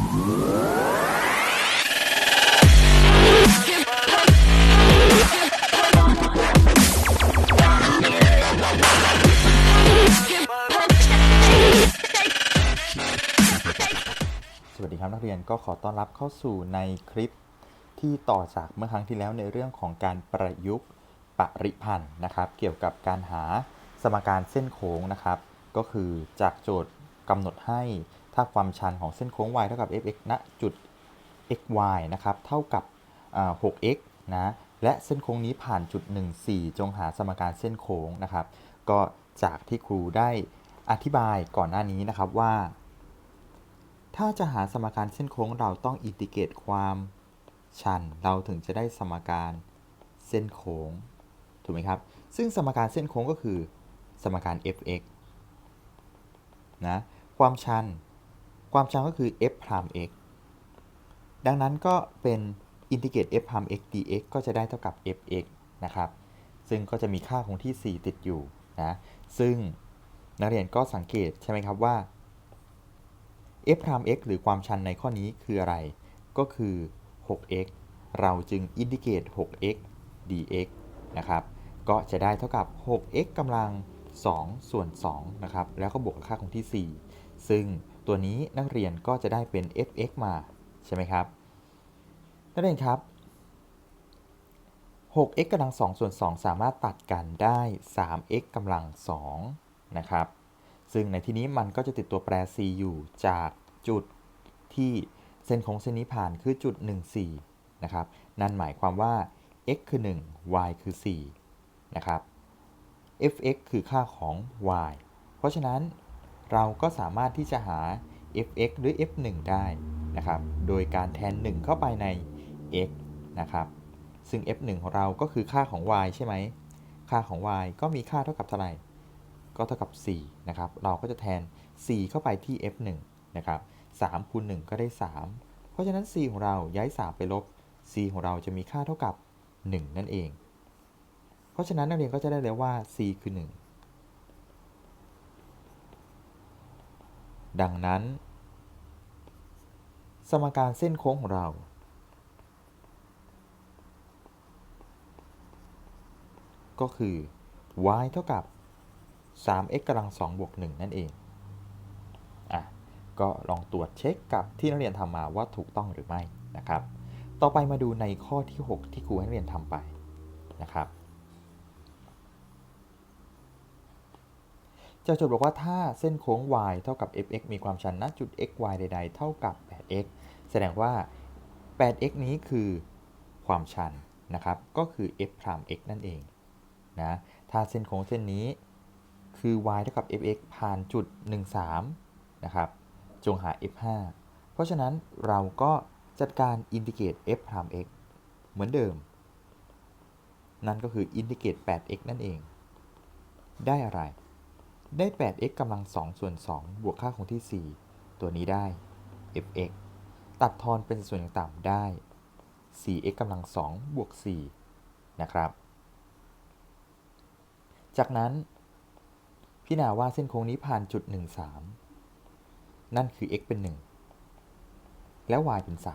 สวัสดีครับนักเรียนก็ขอต้อนรับเข้าสู่ในคลิปที่ต่อจากเมื่อครั้งที่แล้วในเรื่องของการประยุกต์ปริพันธ์นะครับ เกี่ยวกับการหาสมการเส้นโค้งนะครับ ก็คือจากโจทย์กำหนดให้ ถ้าความชันของเส้นโค้ง y เท่ากับ fx ณจุด xy นะครับ เท่ากับ 6x นะ และเส้นโค้งนี้ผ่านจุด 14 จงหาสมการเส้นโค้งนะครับ ก็จากที่ครูได้อธิบายก่อนหน้านี้นะครับว่า ถ้าจะหาสมการเส้นโค้งเราต้องอินทิเกรตความชัน เราถึงจะได้สมการเส้นโค้ง ถูกไหมครับ ซึ่งสมการเส้นโค้งก็คือ สมการ f(x) นะ ความชัน ความชันก็คือ f พราม x ดังนั้นก็เป็นอินทิเกรต f พราม x dx ก็จะได้เท่ากับ fx นะครับ ซึ่งก็จะมีค่าคงที่ 4 ติดอยู่นะ ซึ่งนักเรียนก็สังเกตใช่ไหมครับว่า f พราม x หรือความชันในข้อนี้คืออะไร ก็คือ 6x เราจึงอินทิเกรต 6x dx นะครับ ก็จะได้เท่ากับ 6x กำลัง 2 ส่วน 2 นะครับ แล้วก็บวกกับค่าคงที่ 4 ซึ่ง ตัวนี้นักเรียนก็จะได้เป็น fx มา ใช่ไหมครับ นักเรียนครับ 6x กำลัง2ส่วน2 สามารถตัดกันได้ 3x กำลัง2นะครับ ซึ่งในที่นี้มันก็จะติดตัวแปร c อยู่จากจุดที่เส้นโค้งเส้นนี้ผ่านคือจุด 14 นะครับ นั่นหมายความว่า x คือ 1 y คือ 4 นะครับ fx คือค่าของ y เพราะฉะนั้น เราก็สามารถที่จะหา fx หรือ f1 ได้นะครับ โดยการแทน 1 เข้าไปใน x นะครับ ซึ่ง f1 ของเราก็คือค่าของ y ใช่ไหม ค่าของ y ก็มีค่าเท่ากับเท่าไหร่ ก็เท่ากับ 4 นะครับ เราก็จะแทน 4 เข้าไปที่ f1 นะครับ3คูณ1ก็ได้ 3 เพราะฉะนั้น c ของเราย้าย 3 ไปลบ c ของเราจะมีค่าเท่ากับ 1 นั่นเอง เพราะฉะนั้นนักเรียนก็จะได้เลยว่า c คือ 1 ดังนั้น สมการเส้นโค้งของเรา ก็คือ y เท่ากับ 3x กำลัง2บวก1นั่นเอง อะ ก็ลองตรวจเช็คกับที่นักเรียนทำมาว่าถูกต้องหรือไม่นะครับ ต่อไปมาดูในข้อที่ 6 ที่ครูให้นักเรียนทำไปนะครับ เจ้าโจทย์บอกว่าถ้าเส้นโค้ง y เท่ากับ fx มีความชันณจุด x y ใด ๆ เท่ากับ 8x แสดงว่า 8x นี้คือความชันนะครับ ก็คือ f พราม x นั่นเองนะ ถ้าเส้นโค้งเส้นนี้คือ y เท่ากับ fx ผ่านจุด 13 นะครับ จงหา f5 เพราะฉะนั้นเราก็จัดการอินทิเกรต f พราม x เหมือนเดิม นั่นก็คืออินทิเกรต 8x นั่นเอง ได้อะไร ได้ 8x กำลัง 2 ส่วน 2 บวกค่าคงที่ 4 ตัวนี้ได้ fx ตัดทอนเป็นส่วนต่างๆได้ 4x กำลัง 2 บวก 4 นะครับ จากนั้นพิจารณาว่าเส้นโค้งนี้ผ่านจุด 13 นั่นคือ x เป็น 1 แล้ว y เป็น 3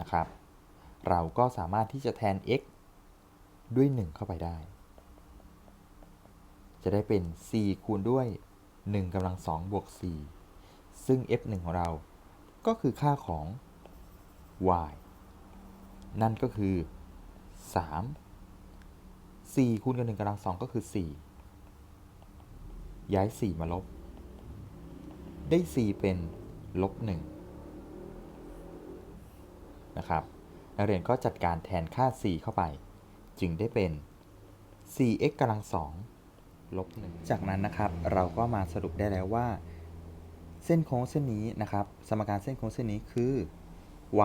นะครับ เราก็สามารถที่จะแทน x ด้วย 1 เข้าไปได้ จะได้เป็น 4 คูณด้วย 1กำลัง2บวก 4 ซึ่ง f1 ของเรา ก็คือค่าของ y นั่นก็คือ 3 4คูณกับ1กำลัง2ก็คือ 4 ย้าย 4 มาลบ ได้ 4 เป็นลบ1นะครับนักเรียนก็จัดการแทนค่า 4 เข้าไป จึงได้เป็น 4x กำลัง2 ลบ1จากนั้นนะครับเราก็มาสรุปได้แล้วว่า เส้นโค้งเส้นนี้นะครับ สมการเส้นโค้งเส้นนี้คือ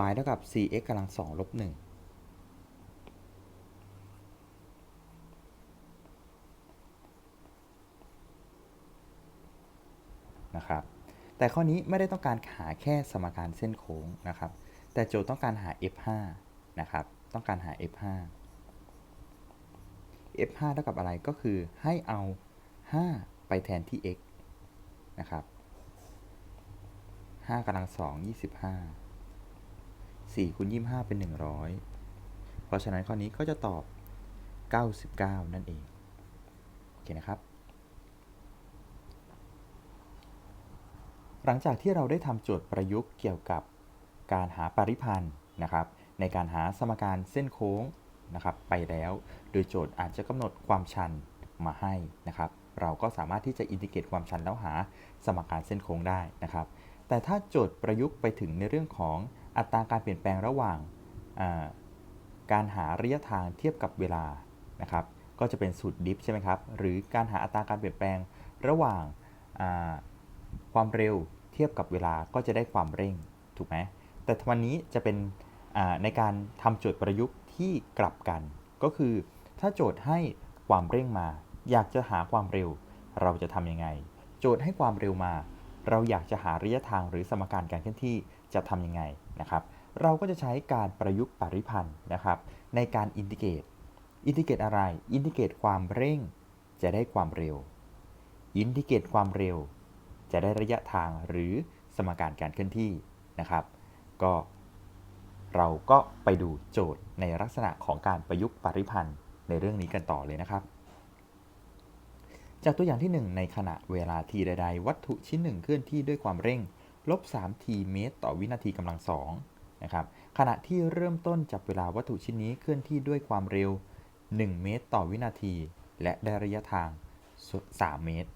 y เท่ากับ 4x กำลัง2ลบ1นะครับ แต่ข้อนี้ไม่ได้ต้องการหาแค่สมการเส้นโค้งนะครับ แต่โจทย์ต้องการหา f5 นะครับ ต้องการหา f5 f5 เท่ากับอะไรก็คือให้เอา 5 ไปแทนที่ x นะครับ5กำลัง2 25 4คูณ25เป็น100เพราะฉะนั้นข้อนี้ก็จะตอบ99นั่นเอง โอเคนะครับ หลังจากที่เราได้ทำโจทย์ประยุกต์เกี่ยวกับการหาปริพันธ์นะครับ ในการหาสมการเส้นโค้ง นะครับไปแล้ว โดยโจทย์อาจจะกำหนดความชันมาให้นะครับ เราก็สามารถที่จะอินทิเกรตความชันแล้วหาสมการเส้นโค้งได้นะครับ แต่ถ้าโจทย์ประยุกต์ไปถึงในเรื่องของอัตราการเปลี่ยนแปลงระหว่างาการหาระยะทางเทียบกับเวลานะครับ ก็จะเป็นสูตรดิฟใช่ไหมครับ หรือการหาอัตราการเปลี่ยนแปลงระหว่างาความเร็วเทียบกับเวลาก็จะได้ความเร่งถูกไหมแต่วันนี้จะเป็นในการทำโจทย์ประยุกต์ ที่กลับกัน ก็คือถ้าโจทย์ให้ความเร่งมา อยากจะหาความเร็ว เราจะทำยังไง โจทย์ให้ความเร็วมา เราอยากจะหาระยะทางหรือสมการการเคลื่อนที่จะทำยังไงนะครับ เราก็จะใช้การประยุกต์ปริพันธ์นะครับ ในการอินทิเกรตอินทิเกรตอะไร อินทิเกรตความเร่ง จะได้ความเร็ว อินทิเกรตความเร็ว จะได้ระยะทางหรือสมการการเคลื่อนที่นะครับ ก็ เราก็ไปดูโจทย์ในลักษณะของการประยุกต์ปริพันธ์ในเรื่องนี้กันต่อเลยนะครับ จากตัวอย่างที่ 1 ในขณะเวลาทีใด ๆ วัตถุชิ้นหนึ่งเคลื่อนที่ด้วยความเร่งลบ3 t เมตร ต่อวินาทีกำลังสองนะครับขณะที่เริ่มต้นจับเวลาวัตถุชิ้นนี้เคลื่อนที่ด้วยความเร็ว 1 เมตร ต่อวินาที และได้ระยะทาง 3 เมตร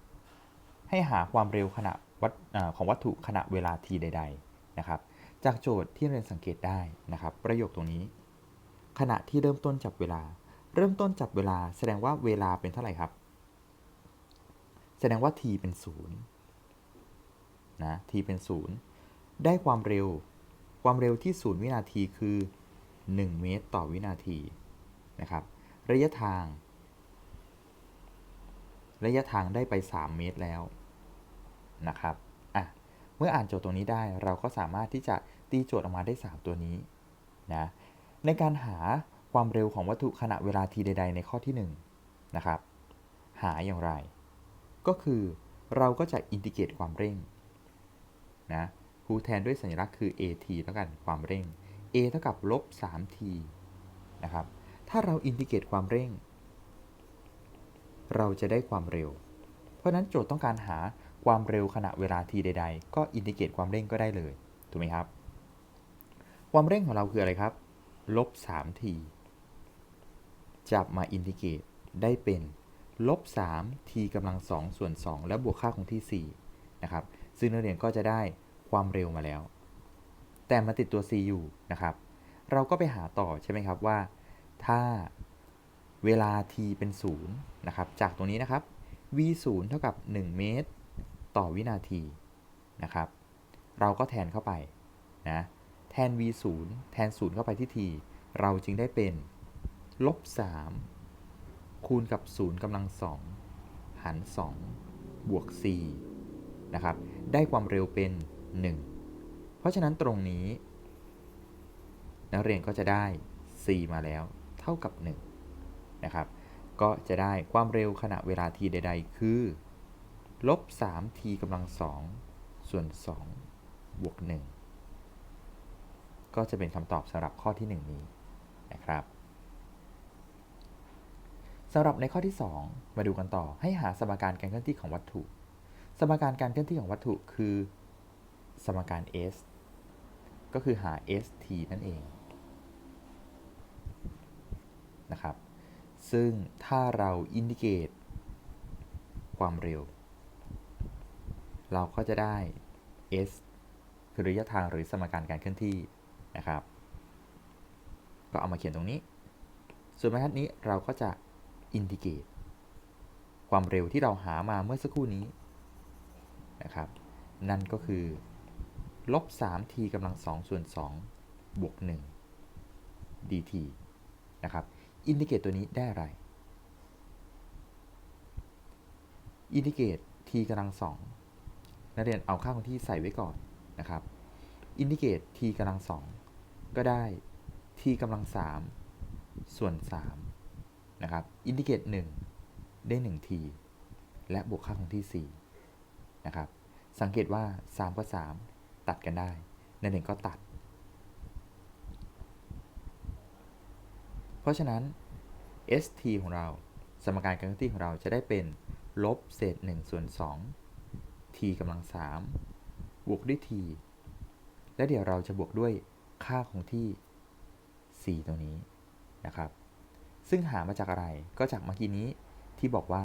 ให้หาความเร็วขณะวัตของวัตถุขณะเวลาทีใด ๆ นะครับ จากโจทย์ที่เรียนสังเกตได้นะครับ ประโยคตรงนี้ ขณะที่เริ่มต้นจับเวลา เริ่มต้นจับเวลา แสดงว่าเวลาเป็นเท่าไหร่ครับ แสดงว่า t เป็น0นะ t เป็น 0 ได้ความเร็ว ความเร็วที่ 0 วินาทีคือ 1 เมตรต่อวินาทีนะครับ ระยะทาง ระยะทางได้ไป 3 เมตรแล้วนะครับ มื่ออ่านโจทย์ตรงนี้ได้ เราก็สามารถที่จะตีโจทย์ออกมาได้ 3 ตัวนี้นะในการหาความเร็วของวัตถุขณะเวลาทีใด ๆ ในข้อที่ 1 นะครับ หาอย่างไร ก็คือเราก็จะอินทิเกรตความเร่งนะครูแทนด้วยสัญลักษณ์คือ at แล้วกันความเร่ง a เท่ากับลบ 3t นะครับ ถ้าเราอินทิเกรตความเร่ง เราจะได้ความเร็ว เพราะนั้นโจทย์ต้องการหา ความเร็วขณะเวลา t ใด ๆ ก็อินทิเกรตความเร่งก็ได้เลย ถูกไหมครับ ความเร่งของเราคืออะไรครับลบ 3t จับมาอินทิเกรตได้เป็นลบ3 t กำลัง2ส่วน 2 แล้วบวกค่าของที่4นะครับ ซึ่งนักเรียนก็จะได้ความเร็วมาแล้ว แต่มาติดตัว c อยู่นะครับ เราก็ไปหาต่อใช่ไหมครับว่า ถ้าเวลา t เป็น0นะครับ จากตรงนี้นะครับ v 0เท่ากับ 1 เมตร ต่อวินาทีนะครับ เราก็แทนเข้าไปนะแทน v 0แทน 0 เข้าไปที่ t เราจึงได้เป็นลบ3คูณกับ 0กำลัง2หาร2บวก4นะครับ ได้ความเร็วเป็น 1 เพราะฉะนั้นตรงนี้ นักเรียนก็จะได้ c มาแล้วเท่ากับ 1 นะครับ ก็จะได้ความเร็วขณะเวลา t ใด ๆ คือ ลบ 3t กำลัง2ส่วน 2 บวก 1 ก็จะเป็นคำตอบสำหรับข้อที่ 1 นี้นะครับสำหรับในข้อที่ 2 มาดูกันต่อให้หาสมการการเคลื่อนที่ของวัตถุ สมการการเคลื่อนที่ของวัตถุคือ สมการ s ก็คือหา st นั่นเองนะครับ ซึ่งถ้าเราอินดิเกตความเร็ว เราก็จะได้ s คือระยะทางหรือสมการการเคลื่อนที่นะครับ ก็เอามาเขียนตรงนี้ ส่วนบรรทัดนี้เราก็จะอินทิเกตความเร็วที่เราหามาเมื่อสักครู่นี้นะครับ นั่นก็คือลบ 3t กำลัง2ส่วน2บวก1 dt นะครับ อินทิเกตตัวนี้ได้อะไร อินทิเกต t กำลัง2 นักเรียนเอาค่าคงที่ใส่ไว้ก่อนนะครับอินทิเกต t กำลัง2ก็ได้ t กำลัง3ส่วน3นะครับอินทิเกต1ได้ 1t และบวกค่าคงที่4นะครับสังเกตว่า 3 กับ 3 ตัดกันได้นักเรียนก็ตัด เพราะฉะนั้น st ของเรา สมการการเคลื่อนที่ของเราจะได้เป็น ลบเศษ1ส่วน2 t กำลัง3บวกด้วย t และเดี๋ยวเราจะบวกด้วยค่าคงที่ c ตรงนี้นะครับ ซึ่งหามาจากอะไรก็จากเมื่อกี้นี้ที่บอกว่า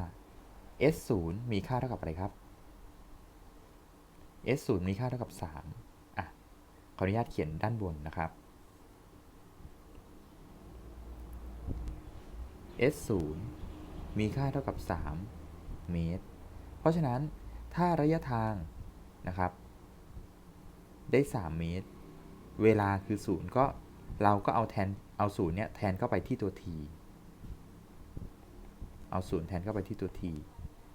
s 0มีค่าเท่ากับอะไรครับ s 0มีค่าเท่ากับ 3 อะ ขออนุญาตเขียนด้านบนนะครับ s 0มีค่าเท่ากับ 3 เมตร เพราะฉะนั้น ถ้าระยะทางนะครับ ได้ 3 เมตร เวลาคือ 0 ก็เราก็เอาแทนเอา0เนี่ยแทนเข้าไปที่ตัว t เอา0แทนเข้าไปที่ตัว t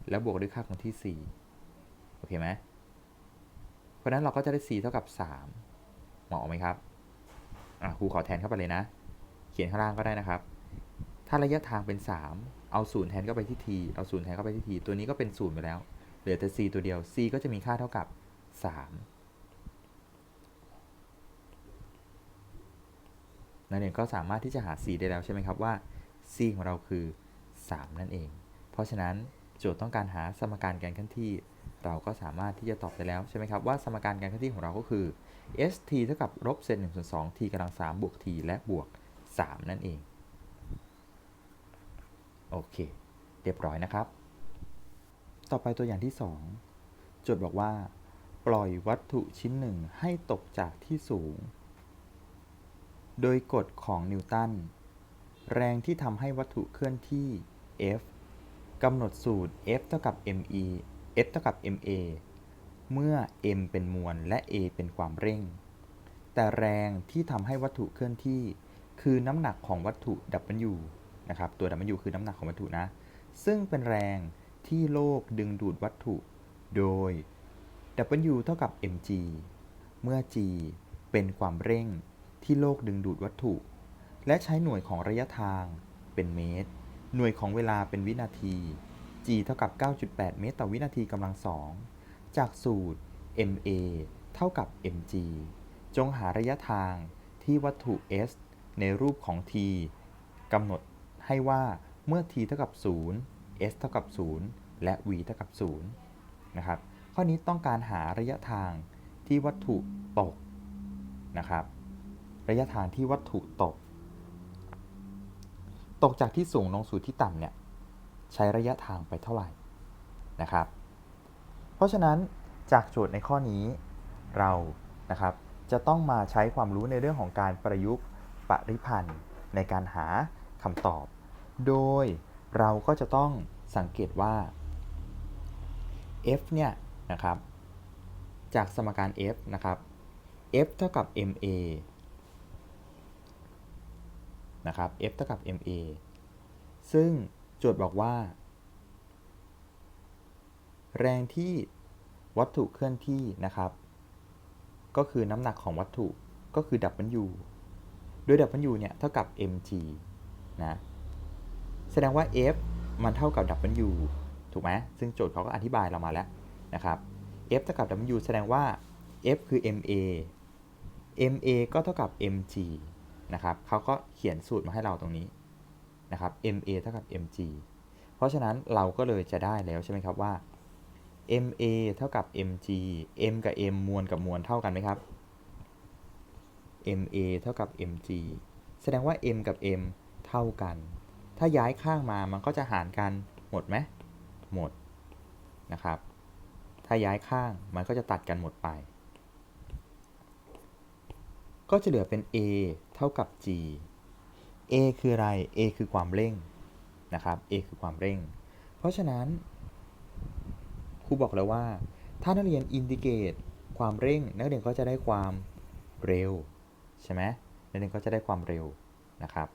แล้วบวกด้วยค่าของที่ 4 โอเคไหมเพราะนั้นเราก็จะได้ c เท่ากับ 3 เหมาะไหมครับอะครูขอแทนเข้าไปเลยนะ เขียนข้างล่างก็ได้นะครับ ถ้าระยะทางเป็น 3 เอา0แทนเข้าไปที่ t เอา0แทนเข้าไปที่ t ตัวนี้ก็เป็น0ไปแล้ว เหลือแต่ c ตัวเดียว c ก็จะมีค่าเท่ากับ 3 นักเรียนก็สามารถที่จะหา c ได้แล้วใช่ไหมครับว่า c ของเราคือ 3 นั่นเอง เพราะฉะนั้นโจทย์ต้องการหาสมการการเคลื่อนที่ เราก็สามารถที่จะตอบได้แล้วใช่ไหมครับว่าสมการการเคลื่อนที่ของเราก็คือ st เท่ากับลบเศษ1ส่วน2 t กำลัง3บวก t และบวก 3 นั่นเอง โอเค เรียบร้อยนะครับ ต่อไปตัวอย่างที่2โจทย์บอกว่า ปล่อยวัตถุชิ้นหนึ่งให้ตกจากที่สูง โดยกฎของนิวตัน แรงที่ทำให้วัตถุเคลื่อนที่ F กำหนดสูตร F เท่ากับ me F เท่ากับ ma เมื่อ m เป็นมวลและ a เป็นความเร่ง แต่แรงที่ทำให้วัตถุเคลื่อนที่ คือน้ำหนักของวัตถุ W นะครับ ตัว W คือน้ำหนักของวัตถุนะ ซึ่งเป็นแรง ที่โลกดึงดูดวัตถุ โดย W เท่ากับ mg เมื่อ g เป็นความเร่งที่โลกดึงดูดวัตถุ และใช้หน่วยของระยะทางเป็นเมตร หน่วยของเวลาเป็นวินาที g เท่ากับ 9.8 เมตรต่อวินาทีกำลังสอง จากสูตร ma เท่ากับ mg จงหาระยะทางที่วัตถุ s ในรูปของ t กำหนดให้ว่าเมื่อ t เท่ากับ 0 s เท่ากับ 0 และ v เท่ากับ0นะครับ ข้อนี้ต้องการหาระยะทางที่วัตถุตกนะครับ ระยะทางที่วัตถุตก ตกจากที่สูงลงสู่ที่ต่ำเนี่ยใช้ระยะทางไปเท่าไหร่นะครับ เพราะฉะนั้นจากโจทย์ในข้อนี้เรานะครับจะต้องมาใช้ความรู้ในเรื่องของการประยุกต์ปริพันธ์ในการหาคำตอบ โดย เราก็จะต้องสังเกตว่า f เนี่ยนะครับ จากสมการ f นะครับ f เท่ากับ ma นะครับ f เท่ากับ ma ซึ่งโจทย์บอกว่า แรงที่วัตถุเคลื่อนที่นะครับ ก็คือน้ำหนักของวัตถุก็คือ W โดย W เนี่ย เท่ากับ mg นะ แสดงว่า F มันเท่ากับ W ถูกไหมซึ่งโจทย์เขาก็อธิบายเรามาแล้วนะครับ F เท่ากับ W แสดงว่า F คือ ma ma ก็เท่ากับ mg นะครับเขาก็เขียนสูตรมาให้เราตรงนี้นะครับ ma เท่ากับ mg เพราะฉะนั้นเราก็เลยจะได้แล้วใช่ไหมครับว่า ma เท่ากับ mg m กับ m มวลกับมวลเท่ากันไหมครับ ma เท่ากับ mg แสดงว่า m กับ m เท่ากัน ถ้าย้ายข้างมามันก็จะหารกันหมดไหมหมดนะครับ ถ้าย้ายข้างมันก็จะตัดกันหมดไป ก็จะเหลือเป็น a เท่ากับ g a คืออะไร a คือความเร่งนะครับ a คือความเร่ง เพราะฉะนั้นครูบอกแล้วว่า ถ้านักเรียนอินดิเกตความเร่ง นักเรียนก็จะได้ความเร็วใช่ไหมนักเรียนก็จะได้ความเร็วนะครับ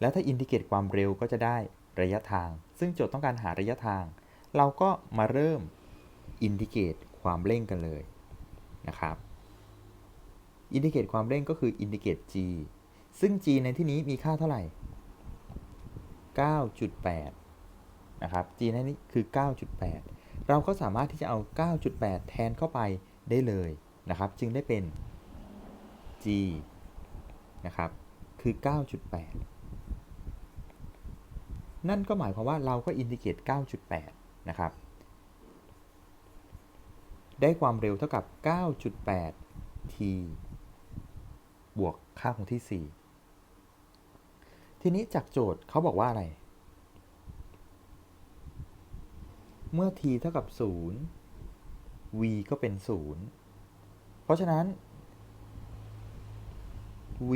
แล้วถ้าอินดิเกตความเร็วก็จะได้ระยะทาง ซึ่งโจทย์ต้องการหาระยะทาง เราก็มาเริ่มอินดิเกตความเร่งกันเลยนะครับอินดิเกตความเร่งก็คืออินดิเกต g ซึ่ง g ในที่นี้มีค่าเท่าไหร่ 9.8 นะครับ g ในนี้คือ 9.8 เราก็สามารถที่จะเอา 9.8 แทนเข้าไปได้เลยนะครับ จึงได้เป็น g นะครับ คือ 9.8 นั่นก็หมายความว่าเราก็อินทิเกรต9.8 นะครับ ได้ความเร็วเท่ากับ 9.8 t บวกค่าคงที่ 4 ทีนี้จากโจทย์เขาบอกว่าอะไร เมื่อ t เท่ากับ 0 v ก็เป็น 0 เพราะฉะนั้น v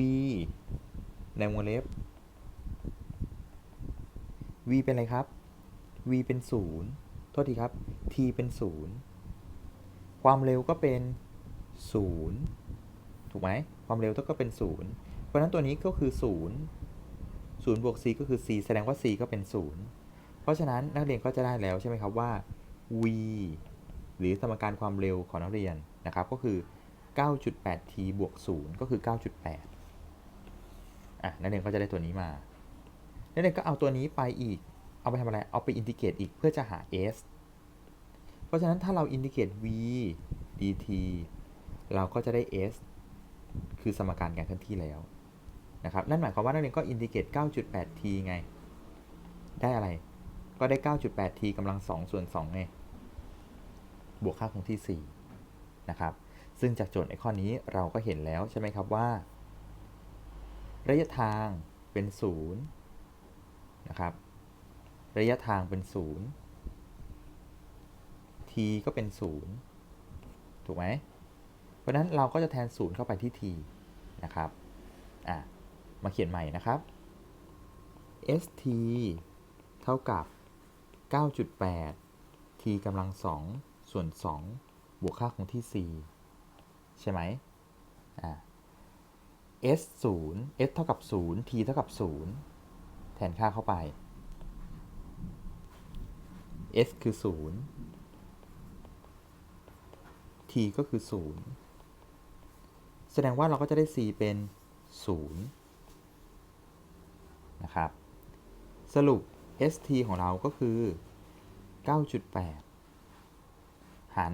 ในวงเล็บ v เป็นอะไรครับ v เป็น 0 โทษทีครับ t เป็น 0 ความเร็วก็เป็น 0 ถูกไหม ความเร็วก็เป็น 0 เพราะฉะนั้นตัวนี้ก็คือ 0 0บวก c ก็คือ c แสดงว่า c ก็เป็น 0 เพราะฉะนั้นนักเรียนก็จะได้แล้วใช่ไหมครับว่า v หรือสมการความเร็วของนักเรียนนะครับ ก็คือ 9.8t บวก 0 ก็คือ 9.8อะนักเรียนก็จะได้ตัวนี้มา นักเรียนก็เอาตัวนี้ไปอีก เอาไปทำอะไร เอาไปอินทิเกรตอีกเพื่อจะหา s เพราะฉะนั้นถ้าเราอินทิเกรต v dt เราก็จะได้ s คือสมการการเคลื่อนที่แล้วนะครับ นั่นหมายความว่านักเรียนก็อินทิเกรต 9.8t ไง ได้อะไร ก็ได้ 9.8t กำลัง 2 ส่วน2ไง บวกค่าคงที่ 4 นะครับ ซึ่งจากโจทย์ในข้อนี้เราก็เห็นแล้วใช่ไหมครับว่า ระยะทางเป็น 0 นะครับ ระยะทางเป็น 0 t ก็เป็น 0 ถูกไหม เพราะนั้นเราก็จะแทน 0 เข้าไปที่ t นะครับอะมาเขียนใหม่นะครับ st เท่ากับ 9.8 t กำลัง 2 ส่วน 2 บวกค่าคงที่4ใช่ไหมอ่า s 0 s เท่ากับ 0 t เท่ากับ 0 ทนค่าเข้าไป s คือ 0 t ก็คือ 0 แสดงว่าเราก็จะได้ c เป็น 0 นะครับ สรุป st ของเราก็คือ 9.8 หาร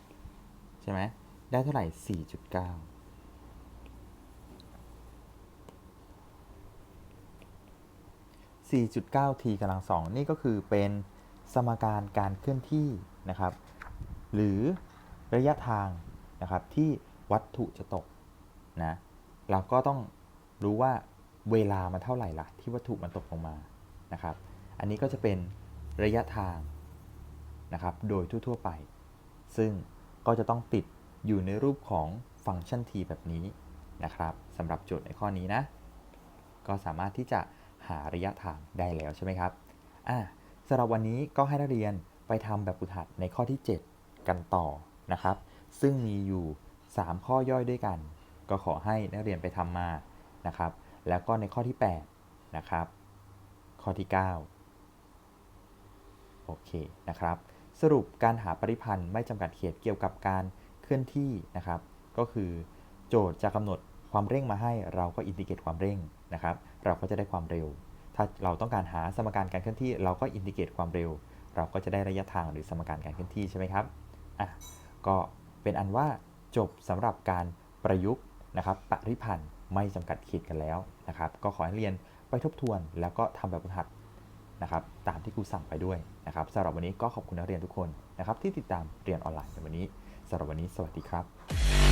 2 ใช่ไหม ได้เท่าไหร่ 4.9 4.9 t กำลัง 2 นี่ก็คือเป็นสมการการเคลื่อนที่นะครับ หรือระยะทางนะครับที่วัตถุจะตกนะเราก็ต้องรู้ว่าเวลามันเท่าไหร่ล่ะที่วัตถุมันตกลงมานะครับ อันนี้ก็จะเป็นระยะทางนะครับโดยทั่วๆไป ซึ่งก็จะต้องติดอยู่ในรูปของฟังก์ชัน t แบบนี้นะครับสำหรับโจทย์ในข้อนี้นะ ก็สามารถที่จะ หาระยะทางได้แล้วใช่ไหมครับอะสำหรับวันนี้ก็ให้นักเรียนไปทำแบบฝึกหัดในข้อที่ 7 กันต่อนะครับ ซึ่งมีอยู่ 3 ข้อย่อยด้วยกัน ก็ขอให้นักเรียนไปทำมานะครับ แล้วก็ในข้อที่ 8 นะครับ ข้อที่ 9 โอเคนะครับ สรุปการหาปริพันธ์ไม่จำกัดเขตเกี่ยวกับการเคลื่อนที่นะครับ ก็คือโจทย์จะกำหนด ความเร่งมาให้เราก็อินทิเกรตความเร่งนะครับ เราก็จะได้ความเร็ว ถ้าเราต้องการหาสมการการเคลื่อนที่ เราก็อินทิเกรตความเร็ว เราก็จะได้ระยะทางหรือสมการการเคลื่อนที่ใช่ไหมครับอะก็เป็นอันว่าจบสำหรับการประยุกต์นะครับปริพันธ์ไม่จำกัดเขตกันแล้วนะครับ ก็ขอให้เรียนไปทบทวนแล้วก็ทำแบบฝึกหัดนะครับ ตามที่ครูสั่งไปด้วยนะครับสำหรับวันนี้ก็ขอบคุณนักเรียนทุกคนนะครับที่ติดตามเรียนออนไลน์ในวันนี้สำหรับวันนี้สวัสดีครับ